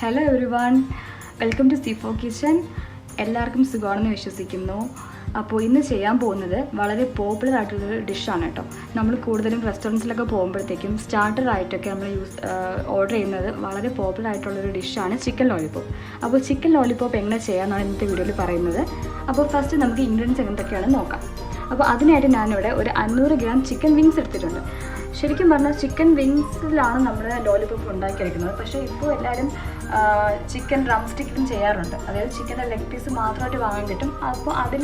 Hello everyone welcome to Sifo kitchen എല്ലാവർക്കും സുഖമാണെന്ന് വിശ്വസിക്കുന്നു. അപ്പോൾ ഇന്ന് ചെയ്യാൻ പോകുന്നത് വളരെ പോപ്പുലർ ആയിട്ടുള്ളൊരു ഡിഷാണ് കേട്ടോ. നമ്മൾ കൂടുതലും റെസ്റ്റോറന്റ്സിലൊക്കെ പോകുമ്പോഴത്തേക്കും സ്റ്റാർട്ടർ ആയിട്ടൊക്കെ നമ്മൾ യൂസ് ഓർഡർ ചെയ്യുന്നത് വളരെ പോപ്പുലർ ആയിട്ടുള്ളൊരു ഡിഷാണ് ചിക്കൻ ലോലിപോപ്പ് അപ്പോൾ ചിക്കൻ ലോലിപോപ്പ് എങ്ങനെ ചെയ്യാമെന്നാണ് ഇന്നത്തെ വീഡിയോയിൽ പറയുന്നത്. അപ്പോൾ ഫസ്റ്റ് നമുക്ക് ഇൻഗ്രീഡിയൻസ് എന്തൊക്കെയാണെന്ന് നോക്കാം. അപ്പോൾ അതിനായിട്ട് ഞാനിവിടെ ഒരു അഞ്ഞൂറ് ഗ്രാം ചിക്കൻ വിങ്സ് എടുത്തിട്ടുണ്ട്. ശരിക്കും പറഞ്ഞാൽ ചിക്കൻ വിങ്സിലാണ് നമ്മൾ ലോലിപോപ്പ് ഉണ്ടാക്കിയെടുക്കുന്നത്. പക്ഷേ ഇപ്പോൾ എല്ലാവരും ചിക്കൻ ഡ്രം സ്റ്റിക്കും ചെയ്യാറുണ്ട്. അതായത് ചിക്കന്റെ ലെഗ് പീസ് മാത്രമായിട്ട് വാങ്ങാൻ കിട്ടും അപ്പോൾ അതിൽ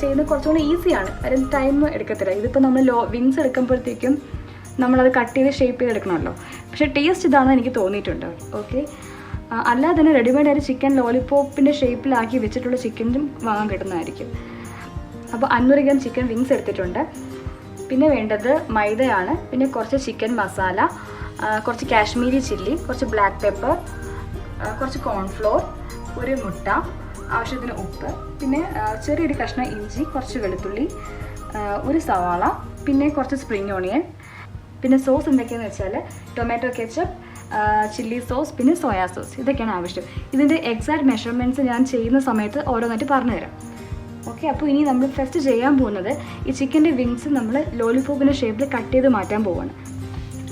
ചെയ്യുന്നത് കുറച്ചുകൂടി ഈസിയാണ് അതിന് ടൈം എടുക്കത്തില്ല. ഇതിപ്പോൾ നമ്മൾ ലോ വിങ്സ് എടുക്കുമ്പോഴത്തേക്കും നമ്മളത് കട്ട് ചെയ്ത് ഷേപ്പ് ചെയ്തെടുക്കണമല്ലോ. പക്ഷേ ടേസ്റ്റ് ഇതാണെന്ന് എനിക്ക് തോന്നിയിട്ടുണ്ട്. ഓക്കെ അല്ലാതെ തന്നെ റെഡിമെയ്ഡ് ആയിട്ട് ചിക്കൻ ലോലിപോപ്പിന്റെ ഷേപ്പിലാക്കി വെച്ചിട്ടുള്ള ചിക്കനും വാങ്ങാൻ കിട്ടുന്നതായിരിക്കും. അപ്പോൾ അഞ്ഞൂറ് ഗ്രാം ചിക്കൻ വിങ്സ് എടുത്തിട്ടുണ്ട്. പിന്നെ വേണ്ടത് മൈദയാണ്. പിന്നെ കുറച്ച് ചിക്കൻ മസാല കുറച്ച് കാശ്മീരി ചില്ലി കുറച്ച് ബ്ലാക്ക് പെപ്പർ കുറച്ച് കോൺഫ്ലോർ ഒരു മുട്ട ആവശ്യത്തിന് ഉപ്പ് പിന്നെ ചെറിയൊരു കഷ്ണം ഇഞ്ചി കുറച്ച് വെളുത്തുള്ളി ഒരു സവാള പിന്നെ കുറച്ച് സ്പ്രിങ് ഓണിയൻ പിന്നെ സോസ് എന്തൊക്കെയാണെന്ന് വെച്ചാൽ ടൊമാറ്റോ കെച്ചപ്പ് ചില്ലി സോസ് പിന്നെ സോയാ സോസ് ഇതൊക്കെയാണ് ആവശ്യം. ഇതിന്റെ എക്സാക്ട് മെഷർമെന്റ്സ് ഞാൻ ചെയ്യുന്ന സമയത്ത് ഓരോന്നായിട്ട് പറഞ്ഞുതരാം. ഓക്കെ അപ്പോൾ ഇനി നമ്മൾ ഫസ്റ്റ് ചെയ്യാൻ പോകുന്നത് ഈ ചിക്കന്റെ വിങ്സ് നമ്മൾ ലോലിപോപ്പിന്റെ ഷേപ്പിൽ കട്ട് ചെയ്ത് മാറ്റാൻ പോവാണ്.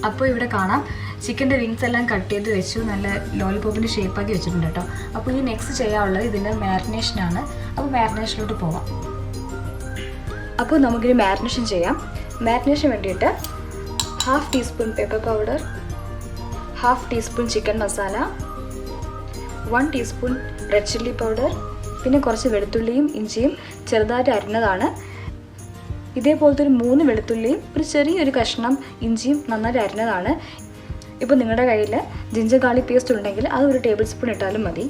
അപ്പോൾ ഇവിടെ കാണാം. ചിക്കന്റെ വിങ്സ് എല്ലാം കട്ട് ചെയ്ത് വെച്ചു. നല്ല ലോലിപോപ്പിന്റെ ഷേപ്പാക്കി വെച്ചിട്ടുണ്ട് കേട്ടോ. അപ്പോൾ ഇനി നെക്സ്റ്റ് ചെയ്യാനുള്ളത് ഇതിന്റെ മാരിനേഷനാണ് അപ്പോൾ മാരിനേഷനിലോട്ട് പോവാം. അപ്പോൾ നമുക്കിനി മാരിനേഷൻ ചെയ്യാം. മാരിനേഷൻ വേണ്ടിയിട്ട് half teaspoon pepper powder half teaspoon chicken masala one teaspoon red chilli powder പിന്നെ കുറച്ച് വെളുത്തുള്ളിയും ഇഞ്ചിയും ചെറുതായിട്ട് അരിഞ്ഞതാണ്. ഇതേപോലത്തെ ഒരു മൂന്ന് വെളുത്തുള്ളിയും ഒരു ചെറിയൊരു കഷ്ണം ഇഞ്ചിയും നന്നായിട്ട് അരിഞ്ഞതാണ്. ഇപ്പോൾ നിങ്ങളുടെ കയ്യിൽ ജിഞ്ചർ ഗാർലിക് പേസ്റ്റ് ഉണ്ടെങ്കിൽ അത് ഒരു ടേബിൾ സ്പൂൺ ഇട്ടാലും മതി.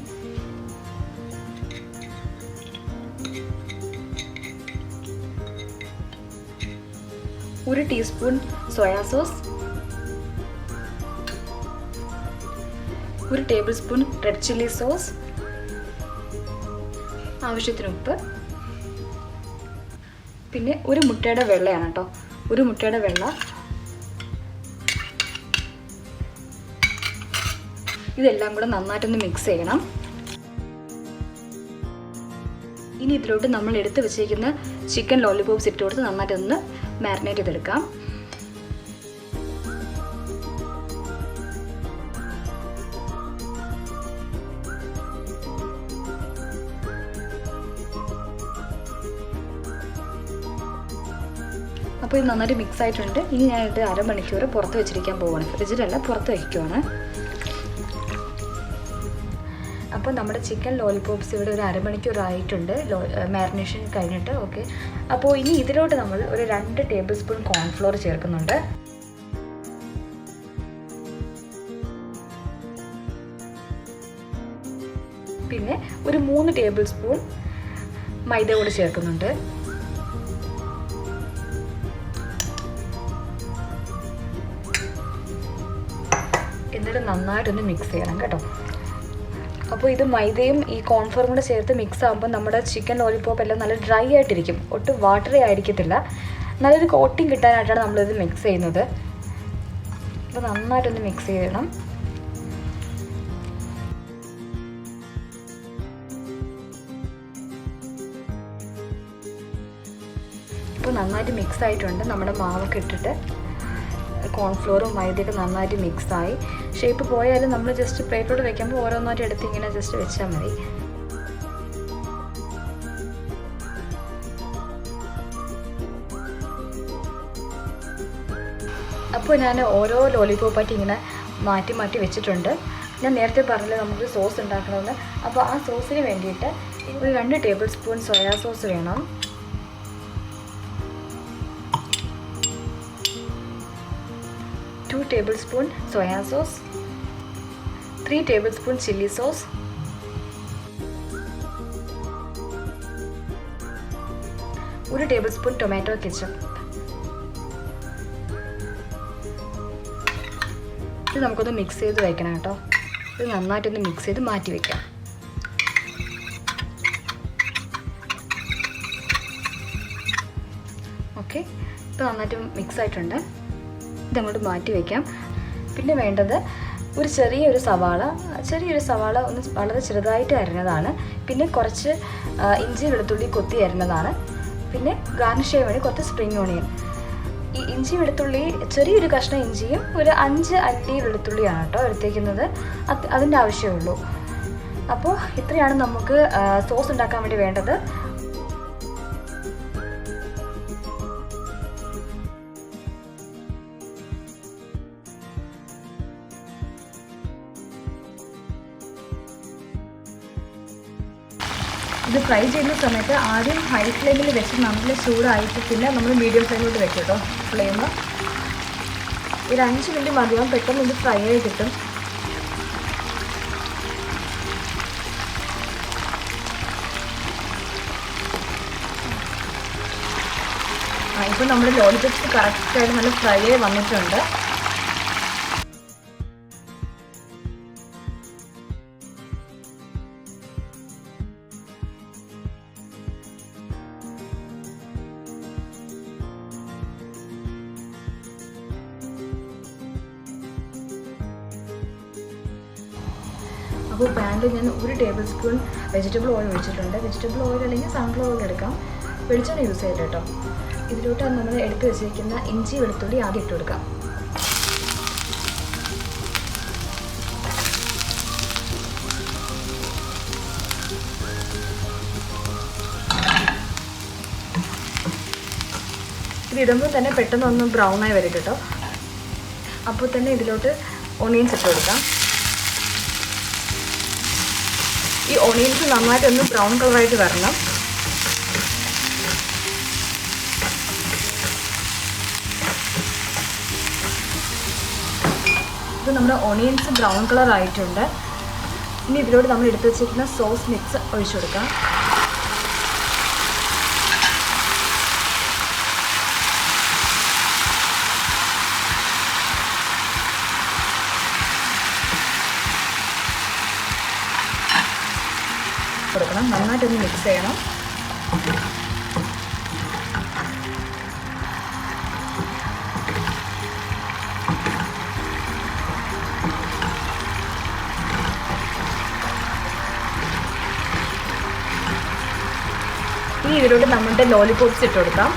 ഒരു ടീസ്പൂൺ സോയാ സോസ് ഒരു table spoon red chilli sauce ആവശ്യത്തിന് ഉപ്പ്. പിന്നെ ഒരു മുട്ടയുടെ വെള്ളയാണ് കേട്ടോ ഒരു മുട്ടയുടെ വെള്ള. ഇതെല്ലാം കൂടെ നന്നായിട്ടൊന്ന് മിക്സ് ചെയ്യണം. ഇനി ഇതിലോട്ട് നമ്മൾ എടുത്ത് വെച്ചിരിക്കുന്ന ചിക്കൻ ലോലിപോപ്സ് ഇട്ട് കൊടുത്ത് നന്നായിട്ടൊന്ന് മാരിനേറ്റ് ചെയ്തെടുക്കാം. അപ്പോൾ ഇത് നന്നായിട്ട് മിക്സ് ആയിട്ടുണ്ട്. ഇനി ഞാൻ ഇത് അരമണിക്കൂർ പുറത്ത് വെച്ചിരിക്കാൻ പോവാണ്. ഫ്രിഡ്ജിലല്ല പുറത്ത് വയ്ക്കുവാണ് അപ്പോൾ നമ്മുടെ ചിക്കൻ ലോലിപോപ്സ് ഇവിടെ ഒരു അരമണിക്കൂർ ആയിട്ടുണ്ട്. മാരിനേഷൻ കഴിഞ്ഞിട്ട് ഓക്കെ അപ്പോൾ ഇനി ഇതിലോട്ട് നമ്മൾ ഒരു രണ്ട് ടേബിൾ സ്പൂൺ കോൺഫ്ലോർ ചേർക്കുന്നുണ്ട്. പിന്നെ ഒരു മൂന്ന് ടേബിൾ സ്പൂൺ മൈദ കൂടെ ചേർക്കുന്നുണ്ട്. എന്നിട്ട് നന്നായിട്ടൊന്ന് മിക്സ് ചെയ്യണം കേട്ടോ. അപ്പോൾ ഇത് മൈദയും ഈ കോൺഫ്ലോറും കൂടെ ചേർത്ത് മിക്സ് ആകുമ്പോൾ നമ്മുടെ ചിക്കൻ ലോലിപ്പോപ്പ് എല്ലാം നല്ല ഡ്രൈ ആയിട്ടിരിക്കും. ഒട്ടും വാട്ടറി ആയിരിക്കത്തില്ല. നല്ലൊരു കോട്ടിങ് കിട്ടാനായിട്ടാണ് നമ്മളിത് മിക്സ് ചെയ്യുന്നത്. അപ്പോൾ നന്നായിട്ടൊന്ന് മിക്സ് ചെയ്യണം. ഇപ്പോൾ നന്നായിട്ട് മിക്സ് ആയിട്ടുണ്ട്. നമ്മുടെ മാവൊക്കെ ഇട്ടിട്ട്. കോൺഫ്ലോറും മൈദയൊക്കെ നന്നായിട്ട് മിക്സായി ഷേപ്പ് പോയാലും നമ്മൾ ജസ്റ്റ് പ്ലേറ്റോട് വെക്കുമ്പോൾ ഓരോന്നായിട്ട് എടുത്ത് ഇങ്ങനെ ജസ്റ്റ് വെച്ചാൽ മതി. അപ്പോൾ ഞാൻ ഓരോ ലോലിപോപ്പായിട്ട് ഇങ്ങനെ മാറ്റി മാറ്റി വെച്ചിട്ടുണ്ട്. ഞാൻ നേരത്തെ പറഞ്ഞത് നമുക്ക് സോസ് ഉണ്ടാക്കണമെന്ന്. അപ്പോൾ ആ സോസിന് വേണ്ടിയിട്ട് ഒരു രണ്ട് ടേബിൾ സ്പൂൺ സോയാ സോസ് വേണം. Two table spoon soya sauce three table spoon chilli sauce ഒരു ടേബിൾ സ്പൂൺ ടൊമാറ്റോ കെച്ചപ്പ് ഇത് നമുക്കൊന്ന് മിക്സ് ചെയ്ത് വയ്ക്കണം കേട്ടോ. ഇത് നന്നായിട്ടൊന്ന് മിക്സ് ചെയ്ത് മാറ്റി വയ്ക്കാം ഓക്കെ ഇപ്പോൾ നന്നായിട്ട് മിക്സ് ആയിട്ടുണ്ട്. ഇതങ്ങോട്ട് മാറ്റി വയ്ക്കാം പിന്നെ വേണ്ടത് ഒരു ചെറിയൊരു സവാള ചെറിയൊരു സവാള ഒന്ന് വളരെ ചെറുതായിട്ട് അരിഞ്ഞതാണ്. പിന്നെ കുറച്ച് ഇഞ്ചി വെളുത്തുള്ളി കൊത്തി അരിഞ്ഞതാണ്. പിന്നെ ഗാർണിഷ് ചെയ്യാൻ വേണ്ടി കുറച്ച് സ്പ്രിങ് ഓണിയൻ ഈ ഇഞ്ചി വെളുത്തുള്ളി ചെറിയൊരു കഷ്ണം ഇഞ്ചിയും ഒരു അഞ്ച് അല്ലി വെളുത്തുള്ളിയാണ് കേട്ടോ എടുത്തേക്കുന്നത്. അത് അതിന്റെ ആവശ്യമുള്ളൂ അപ്പോൾ ഇത്രയാണ് നമുക്ക് സോസ് ഉണ്ടാക്കാൻ വേണ്ടി വേണ്ടത്. ഇത് ഫ്രൈ ചെയ്യുന്ന സമയത്ത് ആദ്യം ഹൈ ഫ്ലെയിമിൽ വെച്ച് നമ്മൾ ചൂടായിട്ട് പിന്നെ നമ്മൾ മീഡിയം ഫ്ലെയിമിലോട്ട് വെക്കും കേട്ടോ ഫ്ലെയിം ഒരു അഞ്ച് മിനിറ്റ് മതിയാവും. പെട്ടെന്ന് ഇത് ഫ്രൈ ആയി കിട്ടും. ഇപ്പോൾ നമ്മുടെ ലോളിപ്പ് കറക്റ്റായിട്ട് നല്ല ഫ്രൈ ആയി വന്നിട്ടുണ്ട്. അപ്പോൾ പാനിൽ ഞാൻ ഒരു ടേബിൾ സ്പൂൺ വെജിറ്റബിൾ ഓയിൽ ഒഴിച്ചിട്ടുണ്ട്. വെജിറ്റബിൾ ഓയിൽ അല്ലെങ്കിൽ സൺഫ്ലവർ ഓയിൽ എടുക്കാം. വെളിച്ചെണ്ണ യൂസ് ചെയ്യട്ടെ കേട്ടോ. ഇതിലോട്ട് നമ്മൾ എടുത്ത് വെച്ചിരിക്കുന്ന ഇഞ്ചി വെളുത്തുള്ളി ആദ്യം ഇട്ട് കൊടുക്കാം. ഇത് ഇടുമ്പോൾ തന്നെ പെട്ടെന്ന് ഒന്ന് ബ്രൗൺ ആയി വരും കേട്ടോ. അപ്പോൾ തന്നെ ഇതിലോട്ട് ഒണിയൻസ് ഇട്ട് കൊടുക്കാം. ഈ ഓണിയൻസ് നന്നായിട്ടൊന്ന് ബ്രൗൺ കളറായിട്ട് വരണം. ഇത് നമ്മുടെ ഓണിയൻസ് ബ്രൗൺ കളർ ആയിട്ടുണ്ട്. ഇനി ഇതിലോട്ട് നമ്മൾ എടുത്ത് വെച്ചിരിക്കുന്ന സോസ് മിക്സ് ഒഴിച്ചു കൊടുക്കാം. കൊടുക്കണം നന്നായിട്ടൊന്ന് മിക്സ് ചെയ്യണം. ഇനി ഇതിലോട്ട് നമ്മുടെ ലോലിപോപ്സ് ഇട്ട് കൊടുക്കാം.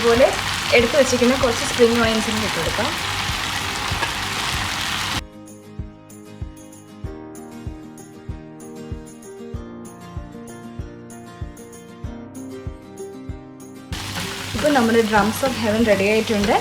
അതുപോലെ എടുത്തു വെച്ചിരിക്കുന്ന കുറച്ച് സ്പ്രിംഗ് ഓയിൻസും ഇട്ട് കൊടുക്കാം. ഇപ്പോൾ നമ്മുടെ ഡ്രംസ് ഓഫ് ഹെവൻ റെഡി ആയിട്ടുണ്ട്.